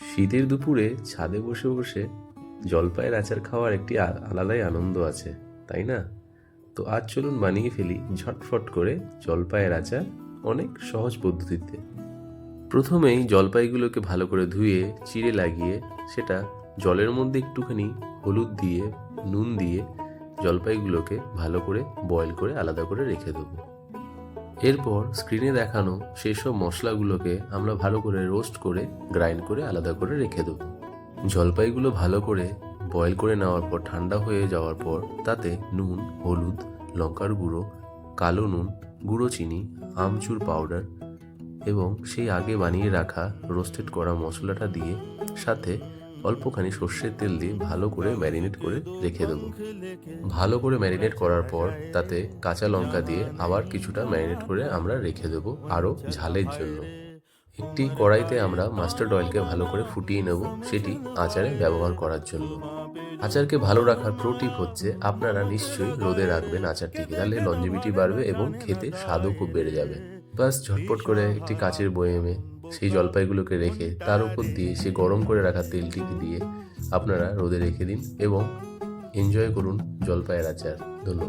শীতের দুপুরে ছাদে বসে বসে জলপাইয়ের আচার খাওয়ার একটি আলাদাই আনন্দ আছে, তাই না? তো আজ চলুন বানিয়ে ফেলি ঝটফট করে জলপাইয়ের আচার অনেক সহজ পদ্ধতিতে। প্রথমেই জলপাইগুলোকে ভালো করে ধুয়ে, চিড়ে লাগিয়ে, সেটা জলের মধ্যে একটুখানি হলুদ দিয়ে, নুন দিয়ে জলপাইগুলোকে ভালো করে বয়েল করে আলাদা করে রেখে দেবো। এরপর স্ক্রিনে দেখানো সেই সব মশলাগুলোকে আমরা ভালো করে রোস্ট করে গ্রাইন্ড করে আলাদা করে রেখে দেবো। জলপাইগুলো ভালো করে বয়েল করে নেওয়ার পর, ঠান্ডা হয়ে যাওয়ার পর, তাতে নুন, হলুদ, লঙ্কার গুঁড়ো, কালো নুন, গুঁড়ো চিনি, আমচুর পাউডার এবং সেই আগে বানিয়ে রাখা রোস্টেড করা মশলাটা দিয়ে সাথে অল্পখানি সর্ষের তেল দিয়ে ভালো করে ম্যারিনেট করে রেখে দেবো। ভালো করে ম্যারিনেট করার পর তাতে কাঁচা লঙ্কা দিয়ে আবার কিছুটা ম্যারিনেট করে আমরা রেখে দেবো আরও ঝালের জন্য। একটি কড়াইতে আমরা মাস্টার্ড অয়েলকে ভালো করে ফুটিয়ে নেব সেটি আচারে ব্যবহার করার জন্য। আচারকে ভালো রাখার প্রো টিপ হচ্ছে, আপনারা নিশ্চয়ই রোদে রাখবেন আচারটিকে। তাহলে লঞ্জিভিটি বাড়বে এবং খেতে স্বাদও খুব বেড়ে যাবে। বাস ঝটপট করে একটি কাচের বয়েমে সেই জলপাইগুলোকে রেখে তার উপর দিয়ে সে গরম করে রাখা তেলটিকে দিয়ে আপনারা রোদে রেখে দিন এবং এনজয় করুন জলপাইয়ের আচার। ধন্যবাদ।